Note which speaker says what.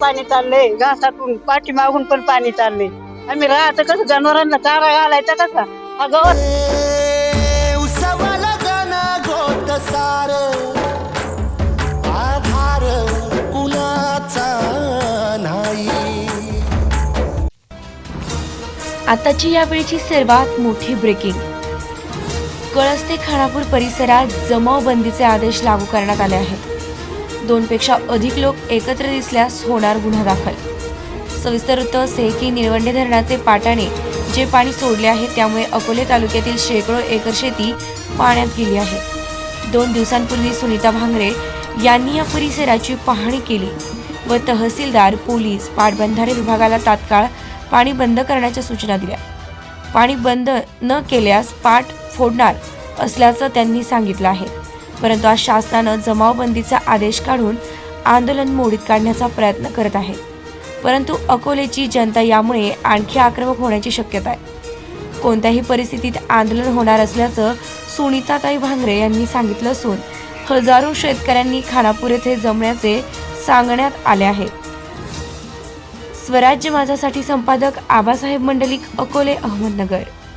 Speaker 1: पाणी चाललंय घासातून पाठीमागून पण पाणी चाललंय. आम्ही राहतं कसं जनावरांना चारा घालायचा कसा? गवत
Speaker 2: उसवाला गाणं गोट सार आधार कुणाचा नाही.
Speaker 3: आताची यावेळीची सर्वात मोठी ब्रेकिंग कळस ते खानापूर परिसरात जमावबंदीचे आदेश लागू करण्यात आले आहेत. दोनपेक्षा अधिक लोक एकत्र दिसल्यास होणार गुन्हा दाखल. सविस्तर वृत्त असे की निळवंडे धरणाचे पाटाने जे पाणी सोडले आहे त्यामुळे अकोले तालुक्यातील शेकडो एकर शेती पाण्यात गेली आहे. दोन दिवसांपूर्वी सुनीता भांगरे यांनी या परिसराची पाहणी केली व तहसीलदार पोलीस पाटबंधारे विभागाला तात्काळ पाणी बंद करण्याच्या सूचना दिल्या. पाणी बंद न केल्यास पाट फोडणार असल्याचं त्यांनी सांगितलं आहे. परंतु आज शासनानं जमावबंदीचा आदेश काढून आंदोलन मोडीत काढण्याचा प्रयत्न करत आहे. परंतु अकोलेची जनता यामुळे आणखी आक्रमक होण्याची शक्यता आहे. कोणत्याही परिस्थितीत आंदोलन होणार असल्याचं सुनीताताई भांगरे यांनी सांगितलं असून हजारो शेतकऱ्यांनी खानापूर येथे जमण्याचे सांगण्यात आले आहे. स्वराज्य माझासाठी संपादक आबासाहेब मंडलिक अकोले अहमदनगर.